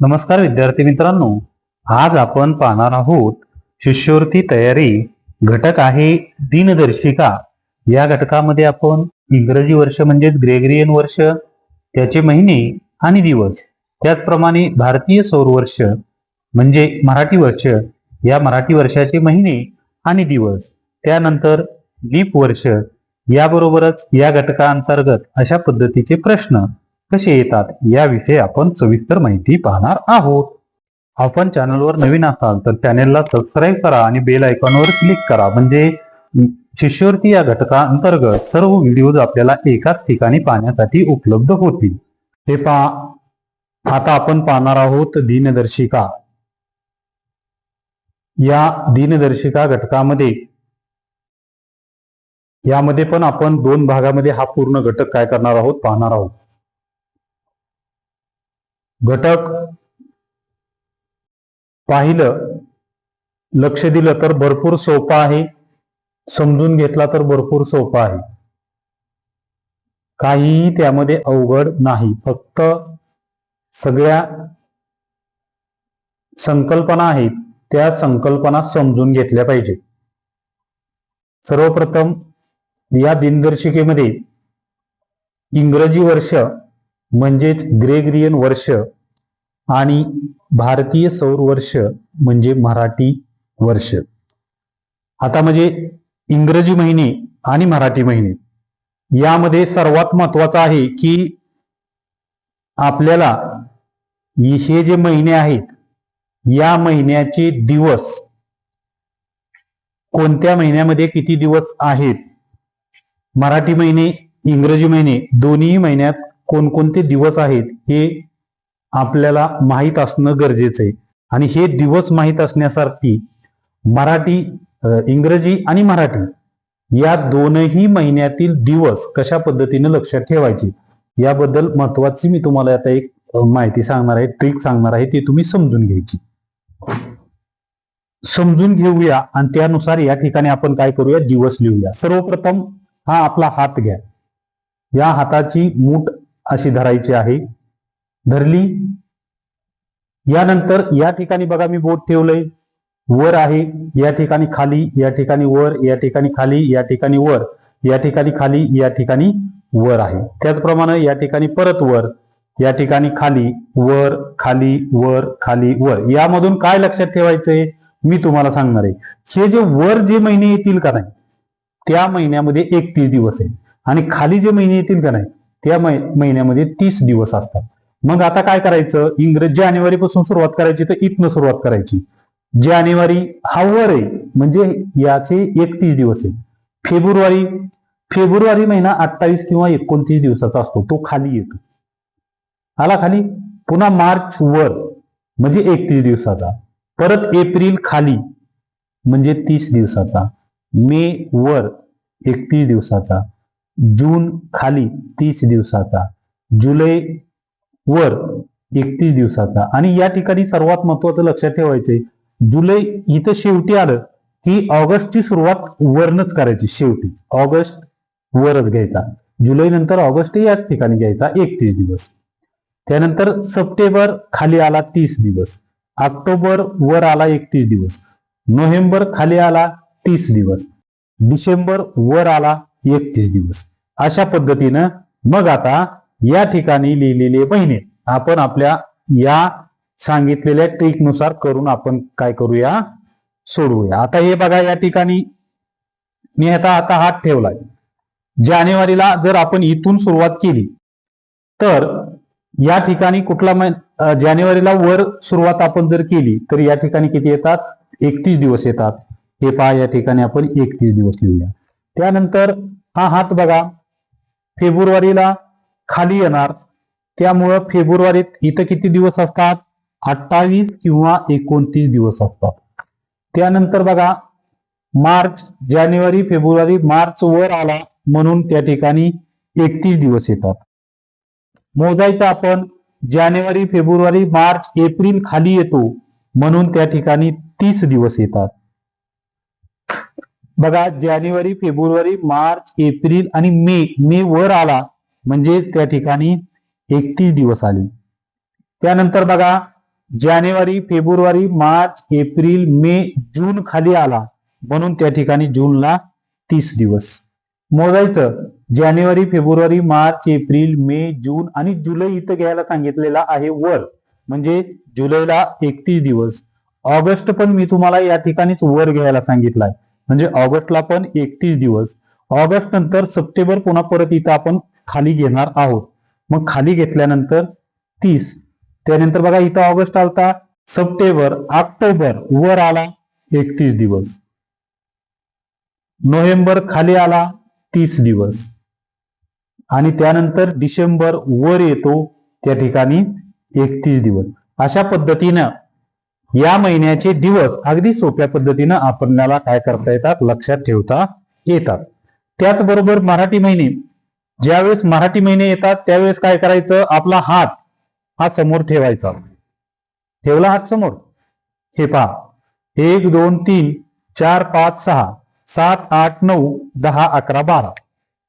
नमस्कार विद्यार्थी मित्रांनो आज आपण पाहणार आहोत शिष्यवृत्ती तयारी घटक आहे दिनदर्शिका. या घटकामध्ये आपण इंग्रजी वर्ष म्हणजेच ग्रेगरियन वर्ष त्याचे महिने आणि दिवस त्याचप्रमाणे भारतीय सौर वर्ष म्हणजे मराठी वर्ष या मराठी वर्षाचे महिने आणि दिवस त्यानंतर लीप वर्ष याबरोबरच या घटकांतर्गत अशा पद्धतीचे प्रश्न कसे येतात याविषयी आपण सविस्तर माहिती पाहणार आहोत. आपण चॅनलवर नवीन असाल तर चॅनेलला सबस्क्राईब करा आणि बेल आयकॉनवर क्लिक करा. म्हणजे शिष्यवृत्ती या घटकाअंतर्गत सर्व व्हिडिओज आपल्याला एकाच ठिकाणी पाहण्यासाठी उपलब्ध होतील. हे पहा. आता आपण पाहणार आहोत दिनदर्शिका. या दिनदर्शिका घटकामध्ये यामध्ये पण आपण दोन भागामध्ये हा पूर्ण घटक काय करणार आहोत पाहणार आहोत. घटक पाहिलं लक्ष दिलं तर भरपूर सोपं आहे. समजून घेतला तर भरपूर सोपं आहे. काहीही त्यामध्ये अवघड नाही. फक्त सगळ्या संकल्पना आहेत त्या संकल्पना समजून घेतल्या पाहिजे सर्वप्रथम या दिनदर्शिकेमध्ये इंग्रजी वर्ष म्हणजेच ग्रेगरियन वर्ष आणि भारतीय सौर वर्ष म्हणजे मराठी वर्ष. आता म्हणजे इंग्रजी महिने आणि मराठी महिने. यामध्ये सर्वात महत्वाचं आहे की आपल्याला हे जे महिने आहेत या महिन्याचे दिवस कोणत्या महिन्यामध्ये किती दिवस आहेत? मराठी महिने इंग्रजी महिने दोन्ही महिन्यात कोणकोणते दिवस आहेत हे आपल्याला माहीत असणं गरजेचं आहे. आणि हे दिवस माहीत असण्यासारखी मराठी इंग्रजी आणि मराठी या दोनही महिन्यातील दिवस कशा पद्धतीने लक्षात ठेवायचे याबद्दल महत्वाची मी तुम्हाला आता एक माहिती सांगणार आहे ट्रिक सांगणार आहे ती तुम्ही समजून घ्यायची. समजून घेऊया आणि त्यानुसार या ठिकाणी आपण काय करूया दिवस लिहूया. सर्वप्रथम हा आपला हात घ्या. या हाताची मूठ अशी धरायची आहे. धरली. यानंतर या ठिकाणी बघा मी बोट ठेवलंय. वर आहे. या ठिकाणी खाली या ठिकाणी वर या ठिकाणी खाली या ठिकाणी वर या ठिकाणी खाली या ठिकाणी वर आहे. त्याचप्रमाणे या ठिकाणी परत वर या ठिकाणी खाली वर खाली वर खाली वर. यामधून काय लक्षात ठेवायचंय? मी तुम्हाला सांगणार आहे. हे जे वर जे महिने येतील का नाही? त्या महिन्यामध्ये एकतीस दिवस आहे आणि खाली जे महिने येतील का नाही? त्या महिन्यामध्ये तीस दिवस असतात. मग आता काय करायचं? इंग्रज जानेवारी पासून सुरुवात करायची तर इथनं सुरुवात करायची. जानेवारी हा वर आहे म्हणजे याचे एकतीस दिवस आहे फेब्रुवारी फेब्रुवारी महिना अठ्ठावीस किंवा एकोणतीस दिवसाचा असतो तो खाली येतो. आला खाली? पुन्हा मार्च वर म्हणजे एकतीस दिवसाचा. परत एप्रिल खाली म्हणजे तीस दिवसाचा. मे वर एकतीस दिवसाचा. जून खाली तीस दिवसाचा जुलै वर एकतीस दिवसाचा. आणि या ठिकाणी सर्वात महत्वाचं लक्षात ठेवायचंय जुलै इथं शेवटी आलं की ऑगस्टची सुरुवात वरनच करायची शेवटी. ऑगस्ट वरच घ्यायचा. जुलै नंतर ऑगस्ट याच ठिकाणी घ्यायचा एकतीस दिवस. त्यानंतर सप्टेंबर खाली आला तीस दिवस. ऑक्टोबर वर आला एकतीस दिवस. नोव्हेंबर खाली आला तीस दिवस. डिसेंबर वर आला एकतीस दिवस. अशा पद्धतीनं मग आता या ठिकाणी लिहिलेले महिने आपण आपल्या या सांगितलेल्या ट्रिकनुसार करून आपण काय करूया? सोडवूया. आता हे बघा या ठिकाणी मी आता आता हात ठेवलाय. जानेवारीला जर आपण इथून सुरुवात केली तर या ठिकाणी कुठला जानेवारीला वर सुरुवात आपण जर केली तर या ठिकाणी किती येतात? एकतीस दिवस येतात. हे पहा या ठिकाणी आपण एकतीस दिवस लिहूया. त्यानंतर हा हात बघा. फेब्रुवारीला खाली येणार. त्यामुळं फेब्रुवारीत इथं किती दिवस असतात? अठ्ठावीस किंवा एकोणतीस दिवस असतात. त्यानंतर बघा मार्च जानेवारी फेब्रुवारी मार्च वर आला म्हणून त्या ठिकाणी एकतीस दिवस येतात. मोजायचं आपण जानेवारी फेब्रुवारी मार्च एप्रिल खाली येतो म्हणून त्या ठिकाणी तीस दिवस येतात. बघा जानेवारी फेब्रुवारी मार्च एप्रिल आणि मे मे वर आला. म्हणजे त्या ठिकाणी एकतीस दिवस आले. त्यानंतर बघा जानेवारी फेब्रुवारी मार्च एप्रिल मे जून खाली आला. म्हणून त्या ठिकाणी जूनला तीस दिवस. मोजायचं जानेवारी फेब्रुवारी मार्च एप्रिल मे जून आणि जुलै इथं घ्यायला सांगितलेला आहे वर. म्हणजे जुलैला एकतीस दिवस. ऑगस्ट पण मी तुम्हाला या ठिकाणीच वर घ्यायला सांगितलाय. म्हणजे ऑगस्टला पण एकतीस दिवस. ऑगस्ट नंतर सप्टेंबर पुन्हा परत इथं आपण खाली घेणार आहोत. मग खाली घेतल्यानंतर तीस. त्यानंतर बघा इथं ऑगस्ट आलता सप्टेंबर ऑक्टोबर वर आला एकतीस दिवस. नोव्हेंबर खाली आला तीस दिवस. आणि त्यानंतर डिसेंबर वर येतो त्या ठिकाणी एकतीस दिवस. अशा पद्धतीनं या महिन्याचे दिवस अगदी सोप्या पद्धतीनं आपल्याला काय करता येतात? लक्षात ठेवता येतात. त्याचबरोबर मराठी महिने ज्यावेळेस मराठी महिने येतात त्यावेळेस काय करायचं? आपला हात हा समोर ठेवायचा. ठेवला हात समोर. हे पहा. एक दोन तीन चार पाच सहा सात आठ नऊ दहा अकरा बारा.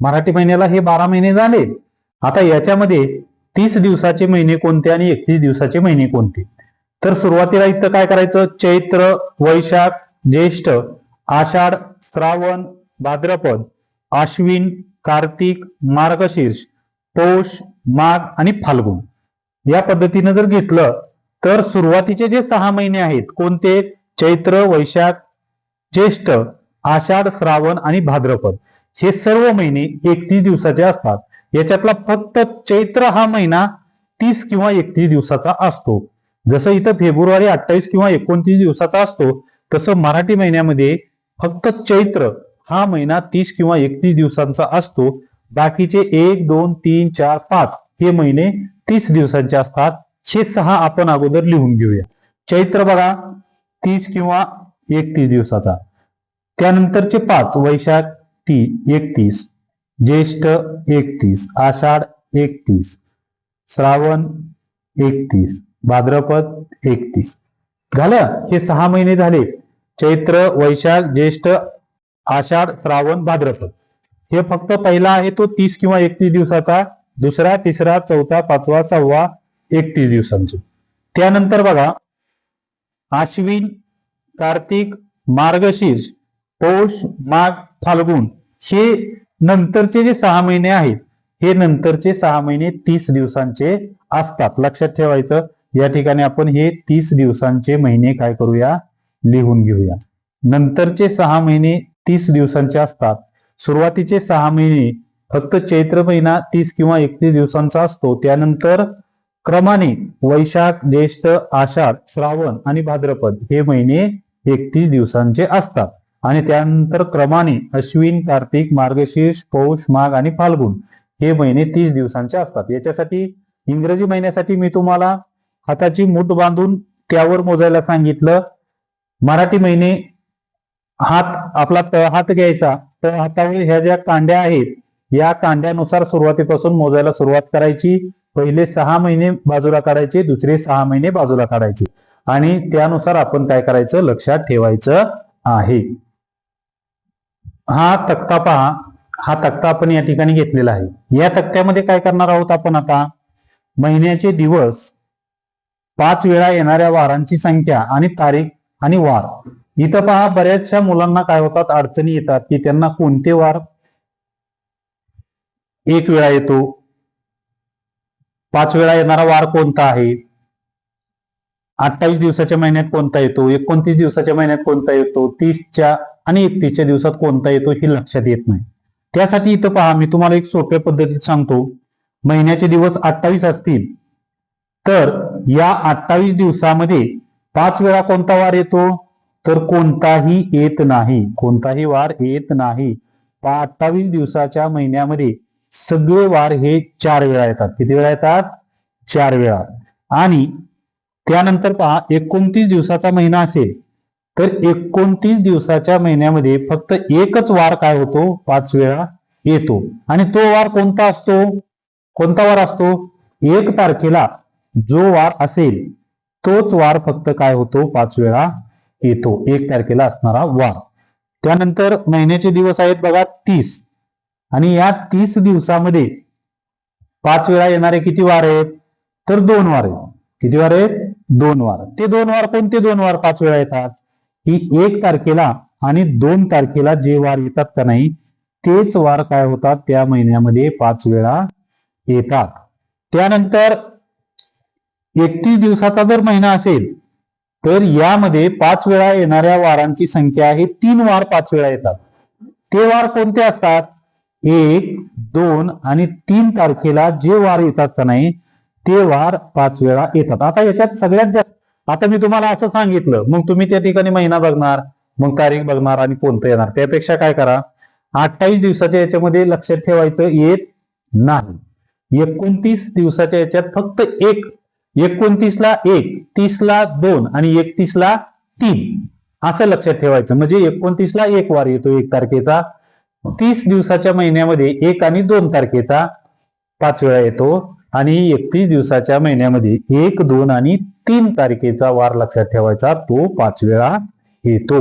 मराठी महिन्याला हे बारा महिने झाले. आता याच्यामध्ये तीस दिवसाचे महिने कोणते आणि एकतीस दिवसाचे महिने कोणते? तर सुरुवातीला इथं काय करायचं? चैत्र वैशाख ज्येष्ठ आषाढ श्रावण भाद्रपद आश्विन कार्तिक मार्गशीर्ष पौष माघ आणि फाल्गुन. या पद्धतीनं जर घेतलं तर सुरुवातीचे जे सहा महिने आहेत कोणते? चैत्र वैशाख ज्येष्ठ आषाढ श्रावण आणि भाद्रपद. हे सर्व महिने एकतीस दिवसाचे असतात. याच्यातला फक्त चैत्र हा महिना तीस किंवा एकतीस दिवसाचा असतो. जसं इथं फेब्रुवारी अठ्ठावीस किंवा एकोणतीस दिवसाचा असतो तसं मराठी महिन्यामध्ये फक्त चैत्र हा महिना तीस किंवा एकतीस दिवसांचा असतो. बाकीचे एक दोन तीन चार पाच हे महिने तीस दिवसांचे असतात. हे सहा आपण अगोदर लिहून घेऊया. चैत्र बघा तीस किंवा एकतीस दिवसाचा. त्यानंतरचे पाच वैशाख ती एकतीस ज्येष्ठ एकतीस आषाढ एकतीस श्रावण एकतीस भाद्रपद एकतीस. झालं? हे सहा महिने झाले. चैत्र वैशाख ज्येष्ठ आषाढ श्रावण भाद्रपद. हे फक्त पहिला आहे तो तीस किंवा एकतीस दिवसाचा. दुसरा तिसरा चौथा पाचवा सहावा एकतीस दिवसांचे. त्यानंतर बघा आश्विन कार्तिक मार्गशीर्ष पौष माघ फाल्गुन हे नंतरचे जे सहा महिने आहेत हे नंतरचे सहा महिने तीस दिवसांचे असतात. लक्षात ठेवायचं. या ठिकाणी आपण हे तीस दिवसांचे महिने काय करूया? लिहून घेऊया. नंतरचे सहा महिने तीस दिवसांचे असतात. सुरुवातीचे सहा महिने फक्त चैत्र महिना तीस किंवा एकतीस दिवसांचा असतो. त्यानंतर क्रमाने वैशाख ज्येष्ठ आषाढ श्रावण आणि भाद्रपद हे महिने एकतीस दिवसांचे असतात. आणि त्यानंतर क्रमाने अश्विन कार्तिक मार्गशीर्ष पौष माघ आणि फाल्गुन हे महिने तीस दिवसांचे असतात. याच्यासाठी इंग्रजी महिन्यासाठी मी तुम्हाला हाताची मूठ बांधून त्यावर मोजायला सांगितलं. मराठी महिने हात आपला तळहात घ्यायचा. तळहातावर ह्या ज्या कांड्या आहेत या कांड्यानुसार सुरुवातीपासून मोजायला सुरुवात करायची. पहिले सहा महिने बाजूला काढायचे दुसरे सहा महिने बाजूला काढायचे. आणि त्यानुसार आपण काय करायचं? लक्षात ठेवायचं आहे. हा तक्ता पहा. हा तक्ता आपण या ठिकाणी घेतलेला आहे. या तक्त्यामध्ये काय करणार आहोत आपण आता? महिन्याचे दिवस पाच वेळा येणाऱ्या वारांची संख्या आणि तारीख आणि वार. इथं पहा बऱ्याचशा मुलांना काय होतात? अडचणी येतात की त्यांना कोणते वार एक वेळा येतो? पाच वेळा येणारा वार कोणता आहे? अठ्ठावीस दिवसाच्या महिन्यात कोणता येतो? एकोणतीस दिवसाच्या महिन्यात कोणता येतो? तीसच्या आणि एकतीसच्या दिवसात कोणता येतो हे लक्षात येत नाही. त्यासाठी इथं पहा मी तुम्हाला एक सोप्या पद्धतीत सांगतो. महिन्याचे दिवस अठ्ठावीस असतील तर या अठ्ठावीस दिवसामध्ये पाच वेळा कोणता वार येतो? तर कोणताही येत नाही. कोणताही वार येत नाही. अठ्ठावीस दिवसाच्या महिन्यामध्ये सगळे वार हे चार वेळा येतात. किती वेळा येतात? चार वेळा. आणि त्यानंतर पहा एकोणतीस दिवसाचा महिना असेल. तर एकोणतीस दिवसाच्या महिन्यामध्ये फक्त एकच वार काय होतो? पाच वेळा येतो. आणि तो वार कोणता असतो? कोणता वार असतो? एक तारखेला. जो वार असेल तोच वार फक्त काय होतो? पाच वेळा येतो. एक तारखेला असणारा वार. त्यानंतर महिन्याचे दिवस आहेत बघा तीस. आणि या तीस दिवसामध्ये पाच वेळा येणारे किती वार आहेत? तर दोन वार आहेत. किती वार आहेत? दोन वार. ते दोन वार कोणते दोन वार पाच वेळा येतात. की एक तारखेला आणि दोन तारखेला जे वार येतात का नाही तेच वार काय होतात? त्या महिन्यामध्ये पाच वेळा येतात. त्यानंतर एकतीस दिवसाचा जर महिना असेल तर यामध्ये पाच वेळा येणाऱ्या वारांची संख्या आहे तीन वार पाच वेळा येतात. ते वार कोणते असतात? एक दोन आणि तीन तारखेला जे वार येतात का नाही ते वार पाच वेळा येतात. आता याच्यात सगळ्यात जास्त आता मी तुम्हाला असं सांगितलं मग तुम्ही त्या ठिकाणी महिना बघणार मग तारीख बघणार आणि कोणतं येणार. त्यापेक्षा काय करा अठ्ठावीस दिवसाच्या याच्यामध्ये लक्षात ठेवायचं येत नाही. एकोणतीस दिवसाच्या याच्यात फक्त एक एकोणतीसला एक तीसला दोन आणि एकतीसला तीन. असं लक्षात ठेवायचं. म्हणजे एकोणतीसला एक वार येतो एक तारखेचा. तीस दिवसाच्या महिन्यामध्ये एक आणि दोन तारखेचा पाच वेळा येतो. आणि एकतीस दिवसाच्या महिन्यामध्ये एक दोन आणि तीन तारखेचा वार लक्षात ठेवायचा. तो पाच वेळा येतो.